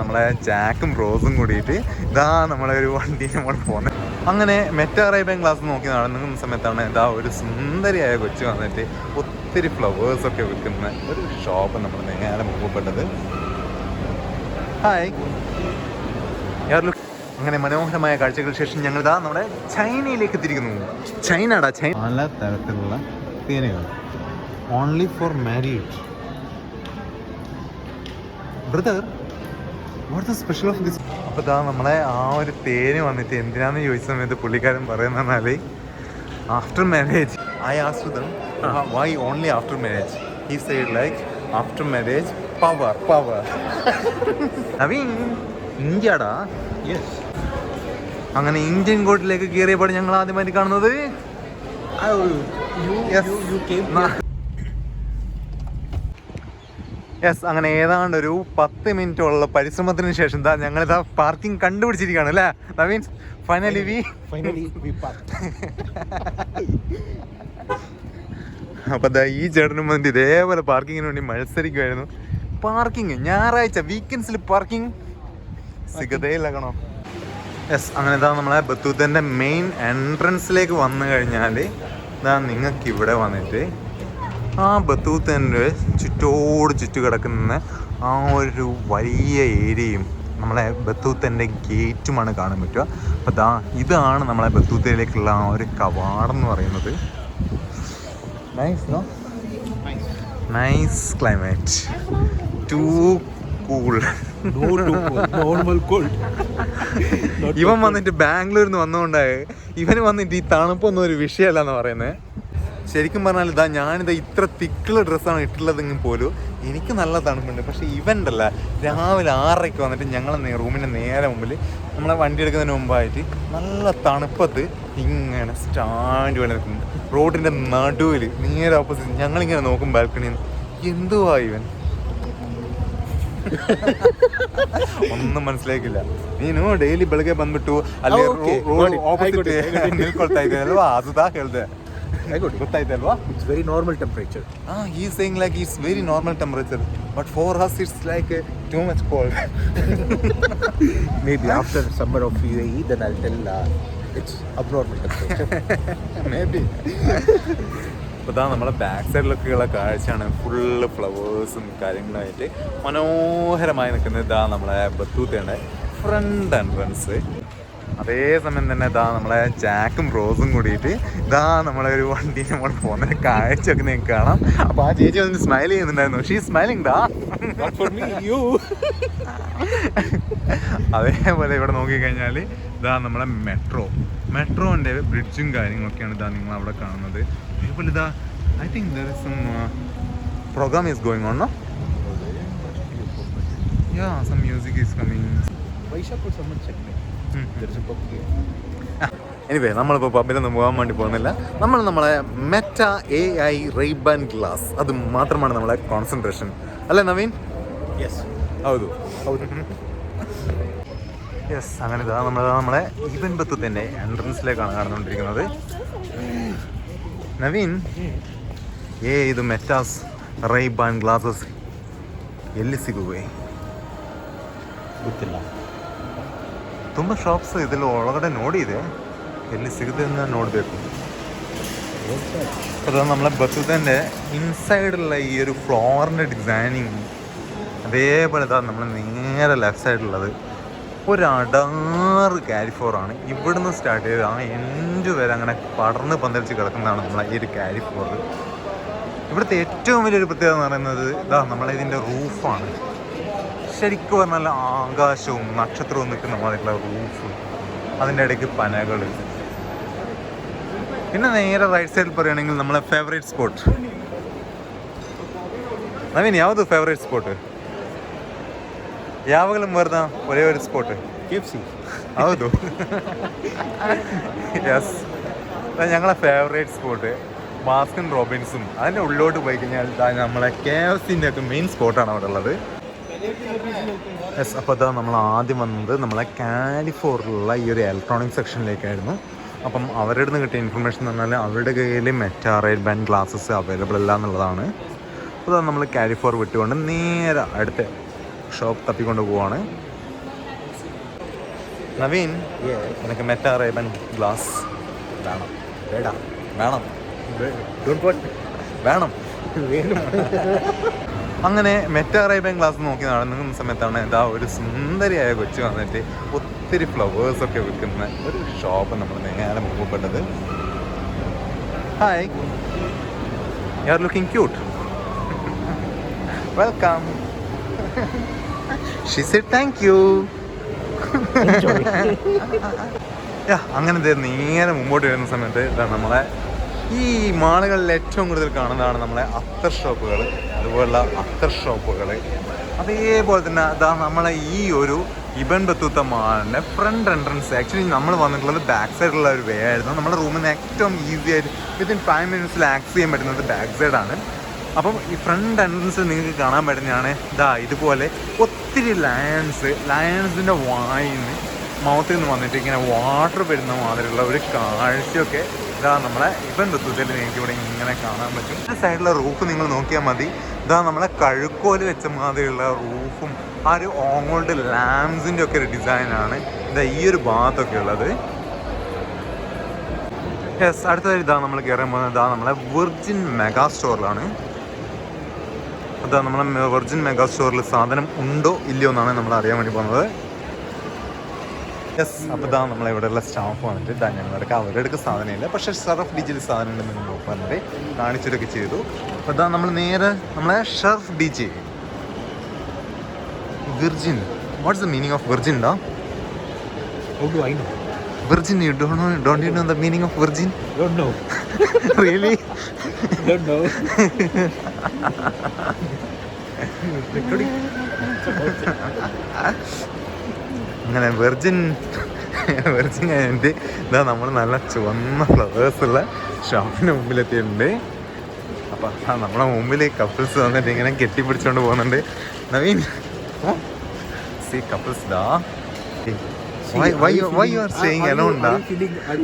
നമ്മളെ ജാക്കും റോസും കൂടിയിട്ട് ഇതാ നമ്മളെ ഒരു വണ്ടി നമ്മൾ പോകുന്നത് അങ്ങനെ മെറ്റ അറേബ്യൻ ക്ലാസ് നോക്കി നടന്ന സമയത്താണ് ഇതാ ഒരു സുന്ദരിയായ കൊച്ചു വന്നിട്ട് ഒത്തിരി ഫ്ലവേഴ്സ് ഒക്കെ വിൽക്കുന്ന ഒരു ഷോപ്പ് നമ്മൾ നേരെ മുമ്പപ്പെട്ടത്. ഹായ് അങ്ങനെ മനോഹരമായ കാഴ്ചകൾക്ക് ശേഷം ഞങ്ങൾ ഇതാ നമ്മുടെ ചൈനയിലേക്ക് എത്തിയിരിക്കുന്നു. ചൈനടാ ചൈന പല തരത്തിലുള്ള തേനുകൾ. Only for married brother what the special of this അപ്പോൾ ഇതാ നമ്മളെ ആ ഒരു തേന് വന്നിട്ട് എന്തിനാന്ന് ചോദിച്ച സമയത്ത് പുള്ളിക്കാരൻ പറയുന്ന after marriage I them why only after marriage he said like after marriage power power Naveen ഇന്ത്യടാ yes അങ്ങനെ ഇന്ത്യൻ കോട്ടിലേക്ക് കയറിയപ്പോൾ ഞങ്ങൾ ആദ്യമായിട്ട് കാണുന്നത് യെസ് അങ്ങനെ ഏതാണ്ട് ഒരു പത്ത് മിനിറ്റുള്ള പരിശ്രമത്തിന് ശേഷം ദാ ഞങ്ങളിതാ പാർക്കിംഗ് കണ്ടുപിടിച്ചിരിക്കുകയാണ് അല്ലേ? Means finally we finally we park അപ്പൊ ദാ ഈ ചേട്ടനും വന്നിട്ട് ഇതേപോലെ പാർക്കിങ്ങിന് വേണ്ടി മത്സരിക്കുമായിരുന്നു പാർക്കിംഗ് ഞായറാഴ്ച വീക്കെൻഡ്സിൽ പാർക്കിംഗ് സിഗതയിലാക്കണോ യെസ് അങ്ങനെ ഇതാ നമ്മളെ ബത്തൂത്തന്റെ മെയിൻ എൻട്രൻസിലേക്ക് വന്നു കഴിഞ്ഞാൽ ഇതാ നിങ്ങൾക്ക് ഇവിടെ വന്നിട്ട് ആ ബത്തൂത്തന്റെ ചുറ്റോട് ചുറ്റു കിടക്കുന്ന ആ ഒരു വലിയ ഏരിയയും നമ്മളെ ബത്തൂത്തന്റെ ഗേറ്റുമാണ് കാണാൻ പറ്റുക. അപ്പോൾ ദാ ഇതാണ് നമ്മളെ ബത്തൂത്തയിലേക്കുള്ള ആ ഒരു കവാടം എന്ന് പറയുന്നത്. Nice no nice climate too cool ഇവൻ വന്നിട്ട് ബാംഗ്ലൂരിൽ നിന്ന് വന്നുകൊണ്ടായി ഇവന് വന്നിട്ട് ഈ തണുപ്പൊന്നും ഒരു വിഷയമല്ല എന്ന് പറയുന്നത് ശരിക്കും പറഞ്ഞാൽ ഇതാ ഞാനിത് ഇത്ര തിക്കുള്ള ഡ്രസ്സാണ് ഇട്ടുള്ളതെങ്കിൽ പോലും എനിക്ക് നല്ല തണുപ്പുണ്ട്. പക്ഷേ ഇവന്റ് അല്ല രാവിലെ ആറരയ്ക്ക് വന്നിട്ട് ഞങ്ങൾ റൂമിന്റെ നേരെ മുമ്പിൽ നമ്മളെ വണ്ടി എടുക്കുന്നതിന് മുമ്പായിട്ട് നല്ല തണുപ്പത്ത് ഇങ്ങനെ സ്റ്റാൻഡ് വേണ്ടി നിൽക്കുന്നു. റോഡിന്റെ നടുവിൽ നേരെ ഓപ്പോസിറ്റ് ഞങ്ങളിങ്ങനെ നോക്കും ബാൽക്കണിയിൽ നിന്ന്. എന്തുവാ ഇവൻ? ഒന്നും മനസ്സിലാക്കില്ല ನೀನು ഡെയിലി ಬೆಳಗ್ಗೆ ಬಂದ್ಬಿಟ್ಟು ಅಲ್ಲಿ ರೋಡ್ ಆಪೋಸಿಟ್ ನಿಲ್ಕೊಳ್ತಾ ಇದೆಯಲ್ವಾ I got it. ಗೊತ್ತಾಯ್ತು ಅಲ್ವಾ It's very normal temperature. ಹಾ ಈ saying like it's very normal temperature but for us it's like too much cold Maybe after summer of UAE, then I'll tell uh, it's abnormal temperature. Maybe അപ്പോൾ ഇതാ നമ്മളെ back സൈഡിലൊക്കെയുള്ള കാഴ്ചയാണ് full ഫ്ലവേഴ്സും കാര്യങ്ങളായിട്ട് മനോഹരമായി നിൽക്കുന്നത് ഇതാ നമ്മളെ ബത്തൂത്തയുടെ ഫ്രണ്ട് എൻട്രൻസ് അതേസമയം തന്നെ ഇതാ നമ്മളെ ജാക്കും റോസും കൂടിയിട്ട് ഇതാ നമ്മളെ ഒരു വണ്ടി നമ്മൾ പോകുന്ന കാഴ്ചയൊക്കെ നിങ്ങൾക്ക് കാണാം. അപ്പോൾ ആ ചേച്ചി വന്ന് സ്മൈൽ ചെയ്യുന്നുണ്ടായിരുന്നു. ഷീ സ്മൈലിംഗ് ദാ. അതേപോലെ ഇവിടെ നോക്കിക്കഴിഞ്ഞാൽ ഇതാ നമ്മളെ മെട്രോ മെട്രോന്റെ ബ്രിഡ്ജും കാര്യങ്ങളൊക്കെയാണ് ഇതാ നിങ്ങൾ അവിടെ കാണുന്നത്. അതേപോലെ ഇതാ I think there is some program is going on no yeah some music is coming Vaisha put someone check me. There is a pub here. Anyway നമ്മളിപ്പോൾ പബ്ബിലൊന്നും പോകാൻ വേണ്ടി പോകുന്നില്ല നമ്മൾ നമ്മളെ Meta A I RayBan glass അത് മാത്രമാണ് നമ്മളെ കോൺസെൻട്രേഷൻ അല്ലേ നവീൻ Yes. ಹೌದು ಹೌದು. യെസ് അങ്ങനെ ഇതാ നമ്മൾ നമ്മളെ ഈവൻ ബത്തുത്തിൻ്റെ എൻട്രൻസിലേക്കാണ് കാണുന്നുകൊണ്ടിരിക്കുന്നത് ನವೀನ್ ಏ ಇದು ಮೆಟಾಸ್ ರೈಬಾನ್ ಗ್ಲಾಸಸ್ ಎಲ್ಲಿ ಸಿಗುವೆ ಗೊತ್ತಿಲ್ಲ ತುಂಬ ಶಾಪ್ಸ್ ಇದೆಲ್ಲ ಒಳಗಡೆ ನೋಡಿದೆ ಎಲ್ಲಿ ಸಿಗುತ್ತೆ ಅಂತ ನೋಡಬೇಕು അത് നമ്മളെ ബത്തുതൻ്റെ ഇൻസൈഡുള്ള ഈ ഒരു ഫ്ലോറിൻ്റെ ഡിസൈനിങ് അതേപോലെ ഇതാ നമ്മൾ നേരെ ലെഫ്റ്റ് സൈഡിലുള്ളത് ഒരു അടാറ് കാരിഫോറാണ് ഇവിടുന്ന് സ്റ്റാർട്ട് ചെയ്ത് ആ എൻഡ് വരെ അങ്ങനെ പടർന്ന് പന്തലിച്ച് കിടക്കുന്നതാണ് നമ്മളെ ഈ ഒരു കാരിഫോർ ഇവിടുത്തെ ഏറ്റവും വലിയൊരു പ്രത്യേകത എന്ന് പറയുന്നത് ഇതാ നമ്മളെ ഇതിൻ്റെ റൂഫാണ് ശരിക്കും പറഞ്ഞാൽ ആകാശവും നക്ഷത്രവും നിൽക്കുന്ന മാതിരിയുള്ള റൂഫ് അതിൻ്റെ ഇടയ്ക്ക് പനകൾ പിന്നെ നേരെ റൈറ്റ് സൈഡിൽ പറയുകയാണെങ്കിൽ നമ്മളെ ഫേവറേറ്റ് സ്പോട്ട് ನವೀನ್ ಯಾವುದು ಫೇವ್ರೇಟ್ ಸ್ಪೋಟ್ ಯಾವಾಗಲೂ ಮರ್ದ ಒರೇ ಒಂದು ಸ್ಪೋಟ್ KFC. ಹೌದು യെസ് ഞങ്ങളെ ഫേവറേറ്റ് സ്പോട്ട് മാസ്കൻ റോബിൻസും അതിൻ്റെ ഉള്ളിലോട്ട് പോയി കഴിഞ്ഞാൽ ദാ നമ്മളെ കെ എഫ് സിൻ്റെ ഒക്കെ മെയിൻ സ്പോട്ടാണ് അവിടെ ഉള്ളത് യെസ് അപ്പോൾ അതാ നമ്മൾ ആദ്യം വന്നത്. നമ്മളെ കാലിഫോറിലുള്ള ഈ ഒരു ഇലക്ട്രോണിക് സെക്ഷനിലേക്കായിരുന്നു അപ്പം അവരുടെ നിന്ന് കിട്ടിയ ഇൻഫർമേഷൻ എന്ന് പറഞ്ഞാൽ അവരുടെ കയ്യിൽ മെറ്റാ ബാൻഡ് ഗ്ലാസസ് അവൈലബിൾ അല്ല എന്നുള്ളതാണ്. അപ്പോൾ നമ്മൾ കാലിഫോർ വിട്ടുകൊണ്ട് നേരെ അടുത്ത ഷോപ്പ് തപ്പിക്കൊണ്ട് പോവാണ്. നവീൻ. എനിക്ക് മെറ്റാ റേബൻ ഗ്ലാസ് വേണം. വേടാ. വേണം. വാണ്ട് വേണം. വേണം. അങ്ങനെ മെറ്റാ അറേബ്യൻ ക്ലാസ് നോക്കി നടന്ന സമയത്താണ് ഇതാ ഒരു സുന്ദരിയായ കൊച്ചു വന്നിട്ട് ഒത്തിരി ഫ്ലവേഴ്സ് ഒക്കെ വിൽക്കുന്ന ഒരു ഷോപ്പ് നമ്മൾ നേരെ മുമ്പപ്പെട്ടത്. Hi you are looking cute welcome she said thank you അങ്ങനെ നേരെ മുമ്പോട്ട് വരുന്ന സമയത്ത് നമ്മളെ ഈ മാളുകളിൽ ഏറ്റവും കൂടുതൽ കാണുന്നതാണ് നമ്മളെ അത്തർ ഷോപ്പുകൾ അതുപോലുള്ള അക്കർ ഷോപ്പുകൾ അതേപോലെ തന്നെ അതാ നമ്മളെ ഈ ഒരു ഇബൻ ബത്തൂത്ത മാളിന്റെ ഫ്രണ്ട് എൻട്രൻസ് ആക്ച്വലി നമ്മൾ വന്നിട്ടുള്ളത് ബാക്ക് സൈഡിലുള്ള ഒരു വേ ആയിരുന്നു. നമ്മുടെ റൂമിൽ നിന്ന് ഏറ്റവും ഈസി ആയിട്ട് വിത്തിൻ ഫൈവ് മിനിറ്റ്സിൽ ആക്സ് ചെയ്യാൻ പറ്റുന്നത് ബാക്ക് സൈഡാണ് അപ്പം ഈ ഫ്രണ്ട് എൻട്രൻസ് നിങ്ങൾക്ക് കാണാൻ പറ്റുന്നതാണ് ഇതാ ഇതുപോലെ ഒത്തിരി ലയൺസ് ലയൺസിന്റെ വായിന്ന് മൗത്തിൽ നിന്ന് വന്നിട്ട് ഇങ്ങനെ വാട്ടർ വരുന്ന മാതിരിയുള്ള ഒരു കാഴ്ചയൊക്കെ ഇതാ നമ്മളെ ഇപ്പം ഋതുത്തിൽ നിങ്ങൾക്ക് ഇവിടെ ഇങ്ങനെ കാണാൻ പറ്റും. ഈ സൈഡിലെ റൂഫ് നിങ്ങൾ നോക്കിയാൽ മതി. ഇതാ നമ്മളെ കഴുക്കോൽ വെച്ച മാതിരിയുള്ള റൂഫും ആ ഒരു ഓങ്ങോൾഡ് ലാംസിന്റെ ഒക്കെ ഒരു ഡിസൈനാണ് ഇതാ ഈ ഒരു ഭാഗത്തൊക്കെ ഉള്ളത്. യെസ് അടുത്തതായി ഇതാ നമ്മൾ കയറാൻ പോകുന്നത് ഇതാ നമ്മളെ വെർജിൻ മെഗാ സ്റ്റോറിലാണ് അതാ നമ്മളെ വെർജിൻ മെഗാ സ്റ്റോറിൽ സാധനം ഉണ്ടോ ഇല്ലയോ എന്നാണ് നമ്മൾ അറിയാൻ വേണ്ടി പോകുന്നത്. യെസ് അപ്പോൾ ഇതാ നമ്മളെ ഇവിടെയുള്ള സ്റ്റാഫ് വന്നിട്ട് ഇതാ ഞങ്ങളുടെ അവരുടെ അടുക്ക് സാധനമില്ല. പക്ഷേ ഷർഫ് ഡിജിൽ സാധനം ഉണ്ടെന്ന് നോക്കി വന്നിട്ട് കാണിച്ചിട്ടൊക്കെ ചെയ്തു. അപ്പോൾ ഇതാ നമ്മൾ നേരെ നമ്മളെ Sharaf DG. Virgin what's the? Meaning of virgin ഡാ? Virgin you don't know don't you know the meaning of virgin Don't know. Really Don't know. ഇങ്ങനെ വെർജിൻ വെർജിൻ കഴിഞ്ഞിട്ട് ഇതാ നമ്മൾ നല്ല ചുവന്ന ഫ്ലവേഴ്സുള്ള ഷോപ്പിന് മുമ്പിലെത്തിയിട്ടുണ്ട്. അപ്പം ആ നമ്മുടെ മുമ്പിൽ കപ്പിൾസ് വന്നിട്ട് ഇങ്ങനെ കെട്ടിപ്പിടിച്ചുകൊണ്ട് പോകുന്നുണ്ട്. നവീൻ സി കപ്പിൾസ് ഡാ why why you why you are saying are alone da? feeling are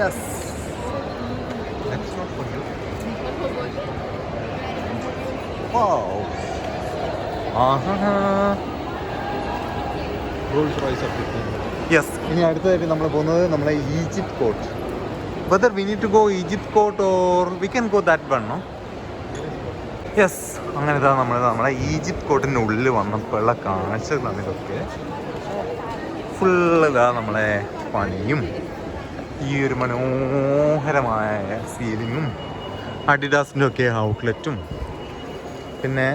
yes. Wow. ആഹാ. Of it. യെസ് ഇനി അടുത്തതായിട്ട് നമ്മൾ പോകുന്നത് നമ്മളെ Egypt court whether we need to go Egypt court or we can go that one yes അങ്ങനെ ഇതാ നമ്മൾ നമ്മളെ ഈജിപ്ത് കോട്ടിന്റെ ഉള്ളിൽ വന്നപ്പോഴുള്ള കാഴ്ചകളാണ് ഇതൊക്കെ. ഫുള്ള് ഇതാ നമ്മളെ പണിയും. ഈ ഒരു മനോഹരമായ സീലിങ്ങും അഡിഡാസിന്റെ ഒക്കെ ഔട്ട്ലെറ്റും പിന്നെ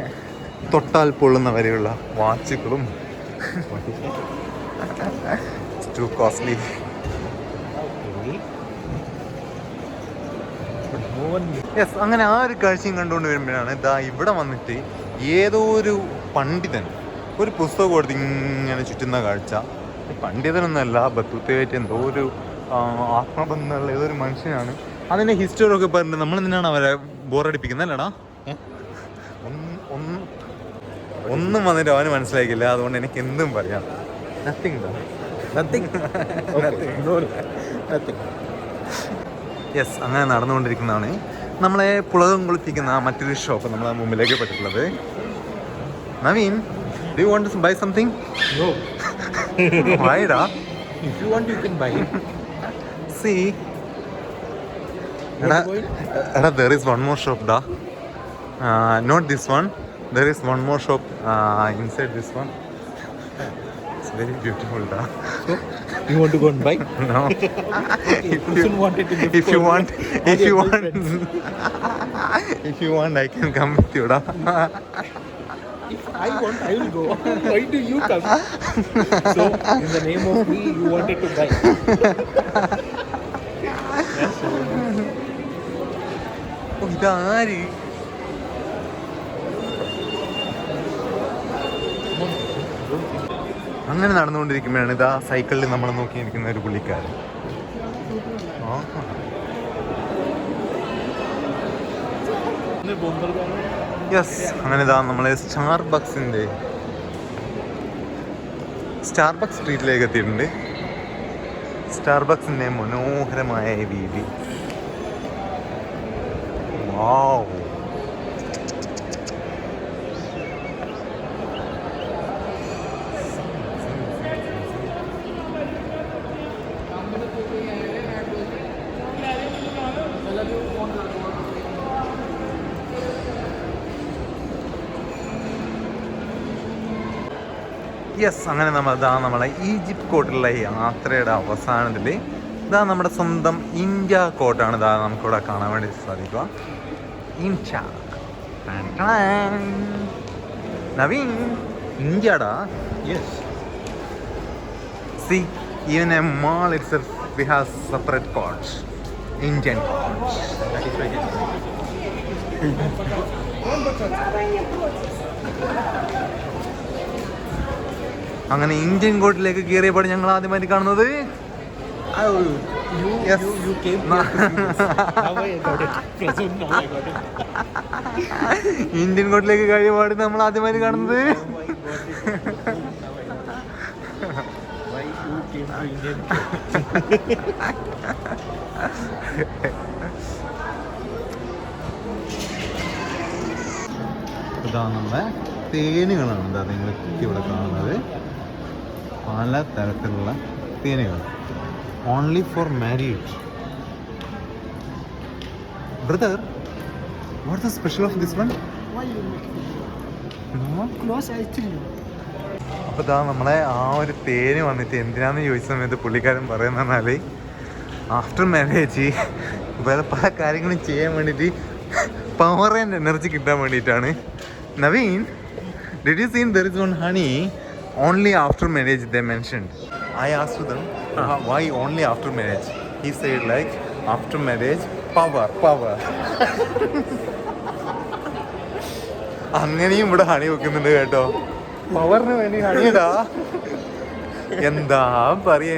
തൊട്ടാൽ പൊള്ളുന്ന വരെയുള്ള വാച്ചുകളും ടു കോസ്റ്റ്ലി യെസ് അങ്ങനെ ആ ഒരു കാഴ്ചയും കണ്ടുകൊണ്ട് വരുമ്പോഴാണ് ഇതാ ഇവിടെ വന്നിട്ട് ഏതോ ഒരു പണ്ഡിതൻ ഒരു പുസ്തകം കൊടുത്ത് ഇങ്ങനെ ചുറ്റുന്ന കാഴ്ച. ഈ പണ്ഡിതനൊന്നുമല്ല ബത്തുത്തേറ്റ് എന്തോ ഒരു ആത്മബന്ധമുള്ള ഏതോ ഒരു മനുഷ്യനാണ്. അതിന്റെ ഹിസ്റ്ററി ഒക്കെ പറഞ്ഞിട്ട് നമ്മൾ എന്തിനാണ് അവരെ ബോറടിപ്പിക്കുന്നത് അല്ലടാ? ഒന്ന്- ഒന്ന് വന്നിട്ട് അവന് മനസ്സിലാക്കില്ല അതുകൊണ്ട് എനിക്ക് എന്തും പറയാം. Nothing nothing. No, യെസ് അങ്ങനെ നടന്നുകൊണ്ടിരിക്കുന്നതാണ്. നമ്മളെ പുളകം കുളിപ്പിക്കുന്ന മറ്റൊരു ഷോപ്പ് നമ്മൾ മുമ്പിലേക്ക് പെട്ടിട്ടുള്ളത്. Naveen do want to buy something. വൈഡാ you want, you can buy it. See എടാ? എടാ there is one more shop ഡാ not this one there one more shop uh, inside this one. It's very beautiful. Da. So, you want to go and buy? No. if you- want it in if you want, if you want, if you want, I can come with you, da. If I want, I will go. Why do you come? so, in the name of me, you wanted to buy. yes, so ഓ, ഇതാര് അങ്ങനെ നടന്നുകൊണ്ടിരിക്കുമ്പോഴാണ് ഇതാ സൈക്കിളിൽ നമ്മൾ നോക്കി നിൽക്കുന്ന ഒരു പുള്ളിക്കാരൻ. യെസ് അങ്ങനെ ഇതാ നമ്മളെ സ്റ്റാർ ബക്സിന്റെ സ്റ്റാർ ബക്സ് സ്ട്രീറ്റിലേക്ക് എത്തിയിട്ടുണ്ട്. സ്റ്റാർ ബക്സിന്റെ മനോഹരമായ വീതി വാവ് യെസ് അങ്ങനെ നമ്മൾ ഇതാ നമ്മളെ ഈജിപ്ത് കോട്ടിലുള്ള യാത്രയുടെ അവസാനത്തിൽ ഇതാ നമ്മുടെ സ്വന്തം ഇന്ത്യ കോട്ടാണ് ഇതാ നമുക്കിവിടെ കാണാൻ വേണ്ടി സാധിക്കുക. Naveen ഇന്ത്യടാ. Yes see even a mall itself we have separate courts Indian right. അങ്ങനെ ഇന്ത്യൻ കോട്ടിലേക്ക് കയറിയപ്പോൾ ഞങ്ങൾ ആദ്യമായിട്ട് കാണുന്നത്. ഇന്ത്യൻ കോട്ടിലേക്ക് കഴിയപാട് നമ്മൾ ആദ്യമായിട്ട് കാണുന്നത്. ഇതാ നമ്മളെ തേനുകളാണ്. എന്താ നിങ്ങൾ ഇവിടെ കാണുന്നത്. പല തരത്തിലുള്ള തേനുകൾ only for married brother what the special of this one? അപ്പോൾ ഇതാ നമ്മളെ ആ ഒരു തേന് വന്നിട്ട് എന്തിനാന്ന് ചോദിച്ച സമയത്ത് പുള്ളിക്കാരൻ പറയുന്ന പറഞ്ഞാൽ ആഫ്റ്റർ മാരേജ് വേറെ പല കാര്യങ്ങളും ചെയ്യാൻ വേണ്ടിയിട്ട് പവർ ആൻഡ് എനർജി കിട്ടാൻ വേണ്ടിയിട്ടാണ്. Naveen did you seen there is one honey only after marriage the mention I asked them why only after marriage he said like after marriage power power അങ്ങനെയും ഇവിടെ honey വെക്കുന്നുണ്ട് കേട്ടോ. പവറിന് വേണ്ടി ഹണിയടാ എന്താ പറയേ?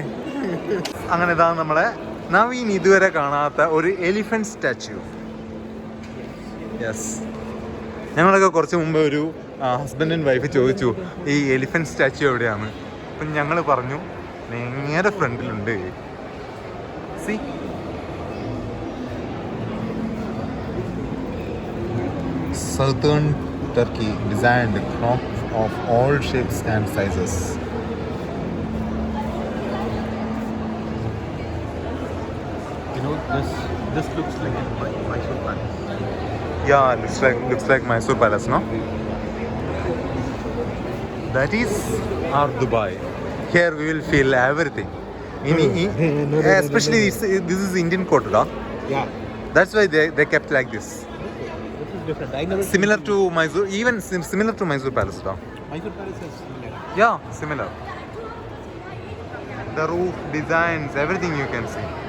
അങ്ങനെ ഇതാ നമ്മളെ നവീൻ ഇതുവരെ കാണാത്ത ഒരു എലിഫന്റ് സ്റ്റാച്യു യെസ് ഞങ്ങളൊക്കെ കുറച്ച് മുമ്പ് ഒരു ഹസ്ബൻഡ് ആൻഡ് വൈഫ് ചോദിച്ചു ഈ എലിഫന്റ് സ്റ്റാച്ചു എവിടെയാണ്? അപ്പം ഞങ്ങൾ പറഞ്ഞു നേരെ ഫ്രണ്ടിലുണ്ട്. See southern Turkey designed crop of all shapes and sizes You know this looks looks like a. Yeah, looks like looks like Mysore Palace, no? That is our Dubai. Here we will feel everything. In, in, No, no, no, especially no, no, This, this is Indian quarter, huh? Yeah. That's why they, they kept like this. This is Similar to Mysore, even sim- similar to Mysore Palace. huh? Mysore palace is similar. Yeah, similar. The roof, designs, everything you can see.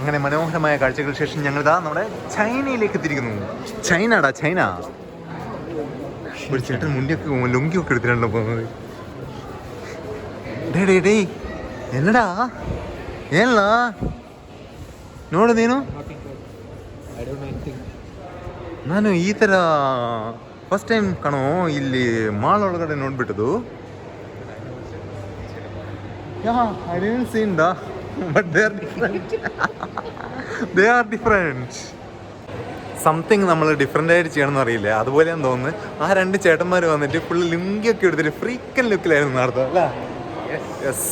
അങ്ങനെ മനോഹരമായ കാഴ്ചകൾക്ക് ശേഷം ഞങ്ങൾ ഇതാ നമ്മുടെ ചൈനയിലേക്ക് തിരിക്കുന്നു ചൈനടാ China ഒരു ചേട്ടൻ മുണ്ടിയൊക്കെ ലുങ്കിയൊക്കെ എടുത്തിട്ടാണല്ലോ പോകുന്നത് ಡೇ ಡೇ ಡೇ ಎಲ್ಲಡಾ ಏನ ನೋಡು ನೀನು Nothing good. I don't know anything. ನಾನು ಈ ಥರ ಫಸ್ಟ್ ಟೈಮ್ ಕಣೋ ಇಲ್ಲಿ ಮಾಲ್ ಒಳಗಡೆ ನೋಡ್ಬಿಟ್ಟದು yeah I didn't seen the but they are different they are different something നമ്മൾ ഡിഫറെന്റ് ആയിട്ട് ചെയ്യണമെന്ന് അറിയില്ല. അതുപോലെയാണ് തോന്നുന്നത് ആ രണ്ട് ചേട്ടന്മാർ വന്നിട്ട് ഫുള്ള് ലുങ്കിയൊക്കെ എടുത്തിട്ട് ഫ്രീക്കൻ ലുക്കിലായിരുന്നു നടത്തുക അല്ലേ? യെസ്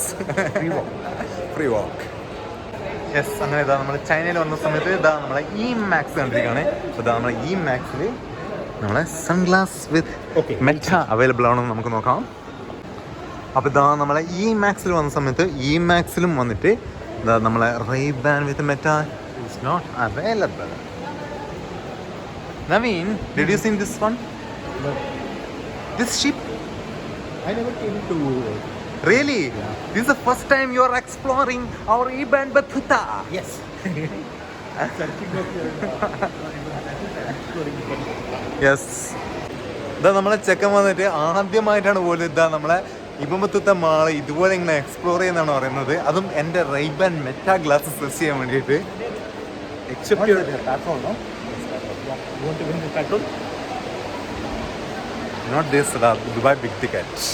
ഫ്രീ വാക്ക് യെസ് അങ്ങനെ ഇതാ നമ്മൾ ചൈനയിൽ വന്ന സമയത്ത് ഇതാ നമ്മളെ ഇ മാക്സ് കണ്ടിരിക്കുകയാണ്. അപ്പോൾ ഇതാ നമ്മളെ ഇ മാക്സിൽ നമ്മളെ സൺഗ്ലാസ് വിത്ത് മെറ്റ അവൈലബിൾ ആണോ നമുക്ക് നോക്കാം. അപ്പോൾ ഇതാ നമ്മളെ ഇ മാക്സിൽ വന്ന സമയത്ത് ഇ മാക്സിലും വന്നിട്ട് ഇതാ നമ്മളെ Ray-Ban with Meta is not available Naveen did you seen this one this ship I never came to. Really this is the first time you are exploring our Ibn Battuta yes Searching of your. Yes ഇതാ നമ്മളെ ചെക്കൻ വന്നിട്ട് ആദ്യമായിട്ടാണ് പോലും ഇതാ നമ്മളെ ഇമ്പത്തുത്ത mall ഇതുപോലെ ഇങ്ങനെ എക്സ്പ്ലോർ ചെയ്യുന്നതാണ് പറയുന്നത്? അതും എന്റെ റൈബ് ആൻഡ് ഗ്ലാസ്സസ് ഗ്ലാസ് സെസ് ചെയ്യാൻ വേണ്ടിയിട്ട്. Not this Dubai big ticket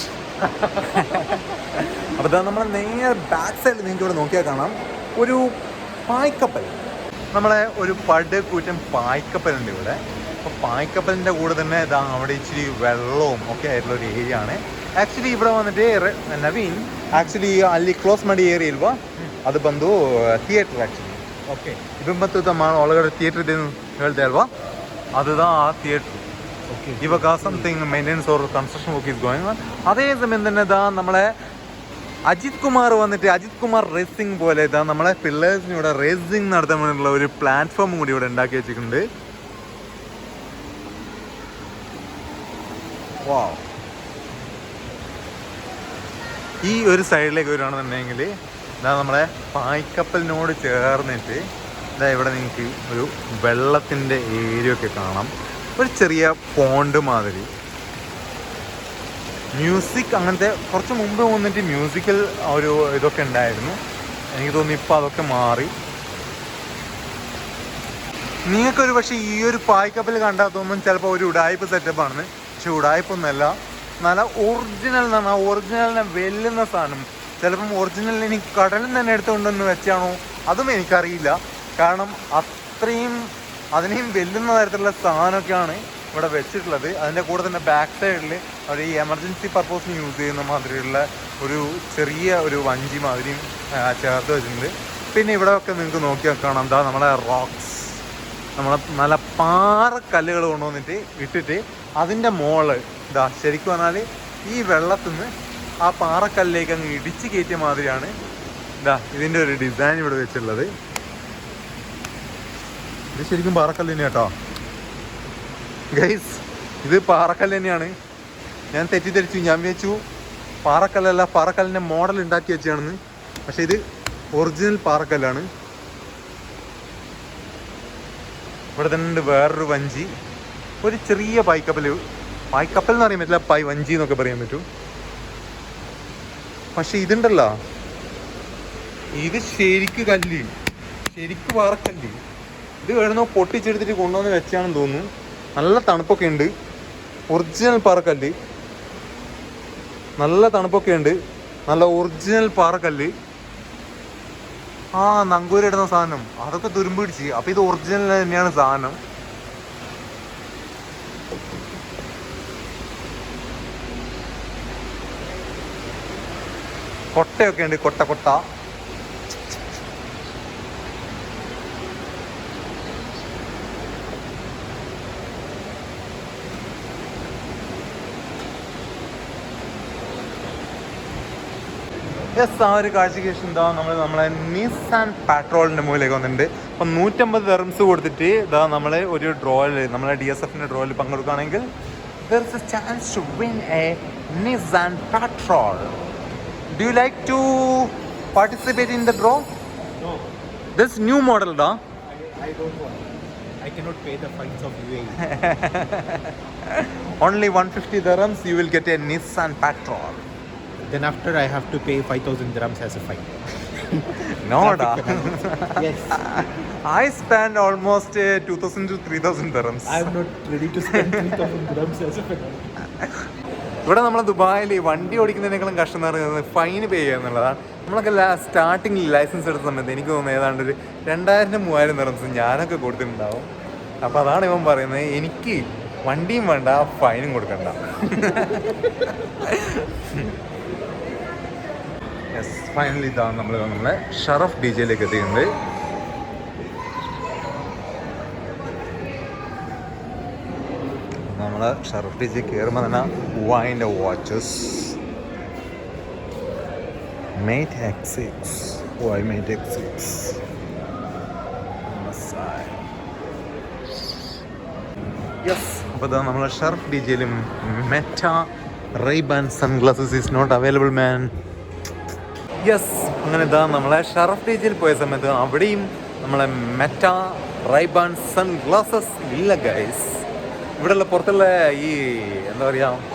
അപ്പോൾ ഇതാ നമ്മൾ നേരെ ബാക്ക് സൈഡിൽ നിങ്ങൾക്ക് ഇവിടെ നോക്കിയാൽ കാണാം. ഒരു പായ്ക്കപ്പൽ. നമ്മളെ ഒരു പട് കൂറ്റൻ പായ്ക്കപ്പലുണ്ട് ഇവിടെ. അപ്പോൾ പായ്ക്കപ്പലിന്റെ കൂടെ തന്നെ ഇതാ അവിടെ ഇച്ചിരി വെള്ളവും ഒക്കെ ആയിട്ടുള്ള ഒരു ഏരിയ ആണ്. ಆ್ಯಕ್ಚುಲಿ ಇಬ್ಬರ ಒಂದೇ ನವೀನ್ ಆ್ಯಕ್ಚುಲಿ ಅಲ್ಲಿ ಕ್ಲೋಸ್ ಮಾಡಿ ಏರಿ ಇಲ್ವಾ ಅದು ಬಂದು ಥಿಯೇಟರ್ ಆ್ಯಕ್ಚುಲಿ ಓಕೆ ಇಬ್ಬತ್ತು ತಮ್ಮ ಒಳಗಡೆ ಥಿಯೇಟರ್ ಇದೇನು ಹೇಳ್ದೆ ಅಲ್ವಾ அதுதான் theatre okay. ഇവക something maintenance or construction work is going on അതേ സമയം തന്നെ നമ്മളെ അജിത് കുമാർ വന്നിട്ട് അജിത് കുമാർ റേസിംഗ് പോലെ ഇതാ നമ്മളെ പിള്ളേഴ്സിന് ഇവിടെ റേസിംഗ് നടത്താൻ വേണ്ടിയിട്ടുള്ള ഒരു പ്ലാറ്റ്ഫോം കൂടി ഇവിടെ ഉണ്ടാക്കി വെച്ചിട്ടുണ്ട്. വാവ് ഈ ഒരു സൈഡിലേക്ക് വരികയാണെന്നുണ്ടെങ്കിൽ ഇതാ നമ്മളെ പായ്ക്കപ്പലിനോട് ചേർന്നിട്ട് ഇതാ ഇവിടെ നിങ്ങൾക്ക് ഒരു വെള്ളത്തിന്റെ ഏരിയ ഒക്കെ കാണാം. ഒരു ചെറിയ പോണ്ട് മാതിരി. മ്യൂസിക് അങ്ങനത്തെ കുറച്ച് മുമ്പ് വന്നിട്ട് മ്യൂസിക്കൽ ഒരു ഇതൊക്കെ ഉണ്ടായിരുന്നു. എനിക്ക് തോന്നുന്നു ഇപ്പോൾ അതൊക്കെ മാറി. നിങ്ങൾക്കൊരു പക്ഷേ ഈ ഒരു പായ്ക്കപ്പൽ കണ്ടാൽ തോന്നും ചിലപ്പോൾ ഒരു ഉടായ്പ സെറ്റപ്പാണെന്ന് പക്ഷെ ഉടായ്പൊന്നുമല്ല നല്ല ഒറിജിനൽ എന്നാണ്. ആ ഒറിജിനലിനെ വെല്ലുന്ന സാധനം. ചിലപ്പം ഒറിജിനൽ ഇനി കടലിൽ തന്നെ എടുത്തുകൊണ്ടെന്ന് വെച്ചാണോ? അതും എനിക്കറിയില്ല. കാരണം അത്രയും അതിനെയും വെല്ലുന്ന തരത്തിലുള്ള സാധനമൊക്കെയാണ് ഇവിടെ വെച്ചിട്ടുള്ളത്. അതിന്റെ കൂടെ തന്നെ ബാക്ക് സൈഡിൽ അവർ ഈ എമർജൻസി പർപ്പസിന് യൂസ് ചെയ്യുന്ന മാതിരിയുള്ള ഒരു ചെറിയ ഒരു വഞ്ചി മാതിരിയും ചേർത്ത് വെച്ചിട്ടുണ്ട്. പിന്നെ ഇവിടെ ഒക്കെ നിങ്ങൾക്ക് നോക്കിയാൽ കാണാം എന്താ നമ്മളെ റോക്സ് നമ്മളെ നല്ല പാറക്കല്ലുകൾ കൊണ്ടുവന്നിട്ട് ഇട്ടിട്ട് അതിന്റെ മോൾ ഇതാ ശരിക്കും പറഞ്ഞാൽ ഈ വെള്ളത്തിൽ നിന്ന് ആ പാറക്കല്ലിലേക്ക് അങ്ങ് ഇടിച്ച് കയറ്റിയ മാതിരിയാണ് ഇതാ ഇതിന്റെ ഒരു ഡിസൈൻ ഇവിടെ വെച്ചിട്ടുള്ളത്. ഇത് ശരിക്കും പാറക്കല്ല് തന്നെ കേട്ടോ ഗൈസ് ഇത് പാറക്കല്ല് തന്നെയാണ്. ഞാൻ തെറ്റിദ്ധരിച്ചു ഞാൻ വിചാരിച്ചു പാറക്കല്ലല്ല പാറക്കല്ലിന്റെ മോഡൽ ഉണ്ടാക്കി വെച്ചാണെന്ന് പക്ഷെ ഇത് ഒറിജിനൽ പാറക്കല്ലാണ്. ഇവിടെ തന്നെ ഉണ്ട് വേറൊരു വഞ്ചി. ഒരു ചെറിയ പായ്ക്കപ്പൽ പായ്ക്കപ്പൽ എന്ന് പറയാൻ പറ്റില്ല പായ് വഞ്ചി എന്നൊക്കെ പറയാൻ പറ്റും. പക്ഷെ ഇതുണ്ടല്ലോ. ഇത് ശരിക്ക് കല്ല്. ശരിക്ക് പാറക്കല്ല് ഇത് വേണമെന്നോ പൊട്ടിച്ചെടുത്തിട്ട് കൊണ്ടുവന്ന് വെച്ചാണെന്ന് തോന്നുന്നു. നല്ല തണുപ്പൊക്കെ ഉണ്ട്. ഒറിജിനൽ പാറക്കല്ല് നല്ല തണുപ്പൊക്കെ ഉണ്ട്. നല്ല ഒറിജിനൽ പാറക്കല്ല് ആ നങ്കൂരിടുന്ന സാധനം. അതൊക്കെ തുരുമ്പ് പിടിച്ച്. അപ്പൊ ഇത് ഒറിജിനൽ തന്നെയാണ് സാധനം. കൊട്ടയൊക്കെ ഉണ്ട് കൊട്ട കൊട്ട. യെസ് ആ ഒരു കാഴ്ചയ്ക്ക് ശേഷം എന്താ നമ്മൾ നമ്മളെ നിസാൻ പാട്രോളിന്റെ മുകളിലേക്ക് വന്നിട്ടുണ്ട്. അപ്പം നൂറ്റമ്പത് തെർംസ് കൊടുത്തിട്ട് ഇതാ നമ്മൾ ഒരു ഡ്രോയിൽ നമ്മളെ ഡി എസ് എഫിന്റെ ഡ്രോയിൽ പങ്കെടുക്കുകയാണെങ്കിൽ there is a chance to win a Nissan Patrol Do you like to participate in the draw? No. This new model, da? I, I don't want. I cannot pay the fines of UAE. Only 150 dirhams, you will get a Nissan Patrol. Then after, I have to pay 5,000 dirhams as a fine. no, da. yes. I spend almost uh, 2,000 to 3,000 dirhams. I'm not ready to spend 3,000 dirhams as a fine. ഇവിടെ നമ്മൾ ദുബായിൽ വണ്ടി ഓടിക്കുന്നതിനേക്കാളും കഷ്ടം എന്ന് പറയുന്നത് fine പേ ചെയ്യുക എന്നുള്ളതാണ് നമ്മളൊക്കെ സ്റ്റാർട്ടിങ്ങിൽ ലൈസൻസ് എടുത്ത സമയത്ത് എനിക്ക് തോന്നുന്നത് ഏതാണ്ട് ഒരു രണ്ടായിരം മൂവായിരം നിറംസ് ഞാനൊക്കെ കൊടുത്തിട്ടുണ്ടാവും. അപ്പോൾ അതാണ് ഇവൻ പറയുന്നത് എനിക്ക് വണ്ടിയും വേണ്ട ഫൈനും കൊടുക്കണ്ട. യെസ് ഫൈനലി ഇതാണ് നമ്മൾ നമ്മളെ ഷറഫ് ഡി ജെയിലേക്ക് എത്തിയിട്ടുണ്ട്. നമ്മൾ ഡി കയറുമ്പോൾ തന്നെ വൈന്റെ watches mate X six Y mate X yes അപ്പോൾ ഇതാ നമ്മളെ Sharaf D ജെയിലും Meta Ray-Ban sunglasses is not available man yes അങ്ങനെ ഇതാ നമ്മളെ ഷർഫ് ഡി ജെയിൽ പോയ സമയത്ത് അവിടെയും നമ്മളെ മെറ്റ റൈബാൻ സൺഗ്ലാസസ് ഇല്ല ഗൈസ് ഇവിടെയുള്ള പുറത്തുള്ള ഈ എന്താ പറയുക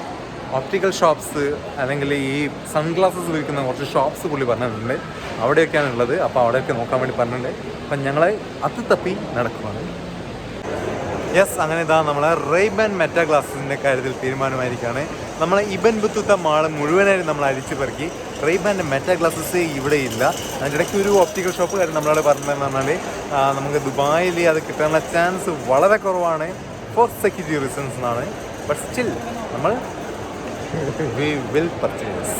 ഓപ്റ്റിക്കൽ ഷോപ്സ് അല്ലെങ്കിൽ ഈ സൺഗ്ലാസസ് വിൽക്കുന്ന കുറച്ച് ഷോപ്സ് പുള്ളി പറഞ്ഞിട്ടുണ്ട്. അവിടെയൊക്കെയാണ് ഉള്ളത്. അപ്പോൾ അവിടെയൊക്കെ നോക്കാൻ വേണ്ടി പറഞ്ഞിട്ടുണ്ട്. അപ്പം ഞങ്ങൾ അത് തപ്പി നടക്കുവാണ്. യെസ് അങ്ങനെ ഇതാ നമ്മളെ റെയ്ബൻ മെറ്റാ ഗ്ലാസസിന്റെ കാര്യത്തിൽ തീരുമാനമായിരിക്കുകയാണ് നമ്മളെ ഇബൻ ബുത്തുത്ത മാൾ മുഴുവനായിട്ട് നമ്മൾ അരിച്ചു പെറുക്കി. റെയ്ബാന്റെ മെറ്റാ ഗ്ലാസസ് ഇവിടെ ഇല്ല. അതിന്റെ ഇടയ്ക്ക് ഒരു ഓപ്റ്റിക്കൽ ഷോപ്പ് കാര്യം നമ്മളോട് പറഞ്ഞതെന്ന് പറഞ്ഞാൽ നമുക്ക് ദുബായിൽ അത് കിട്ടാനുള്ള ചാൻസ് വളരെ കുറവാണ്. ഫോർ സെക്യൂരിറ്റി റീസൺസ് എന്നാണ് ബട്ട് സ്റ്റിൽ നമ്മൾ വി വിൽ പർച്ചേസ്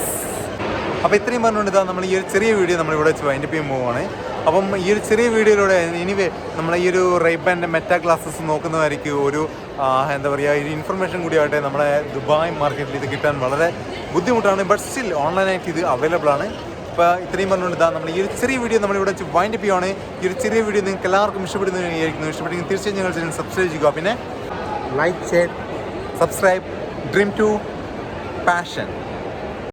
അപ്പോൾ ഇത്രയും പറഞ്ഞുകൊണ്ട് ഇതാ നമ്മൾ ഈ ഒരു ചെറിയ വീഡിയോ നമ്മളിവിടെ വെച്ച് വൈൻഡപ്പ് ചെയ്യാൻ പോവുകയാണ് അപ്പം ഈ ഒരു ചെറിയ വീഡിയോയിലൂടെ ഇനിവേ നമ്മൾ ഈ ഒരു റൈബാന്റെ മെറ്റാ ക്ലാസ്സസ് നോക്കുന്നതായിരിക്കും ഒരു എന്താ പറയുക ഒരു ഇൻഫർമേഷൻ കൂടിയാവട്ടെ നമ്മളെ ദുബായ് മാർക്കറ്റിൽ ഇത് കിട്ടാൻ വളരെ ബുദ്ധിമുട്ടാണ്. ബട്ട് സ്റ്റിൽ ഓൺലൈനായിട്ട് ഇത് അവൈലബിൾ ആണ്. അപ്പോൾ ഇത്രയും പറഞ്ഞുകൊണ്ട് ഇതാ നമ്മൾ ഈ ഒരു ചെറിയ വീഡിയോ നമ്മളിവിടെ വെച്ച് വൈൻഡപ്പ് ചെയ്യുകയാണ് ഈ ഒരു ചെറിയ വീഡിയോ നിങ്ങൾക്ക് എല്ലാവർക്കും ഇഷ്ടപ്പെടുന്നു ഇഷ്ടപ്പെട്ടെങ്കിൽ തീർച്ചയായും ഞങ്ങൾ ചാനൽ സബ്സ്ക്രൈബ് ചെയ്യുക. പിന്നെ Like, share. Subscribe dream to passion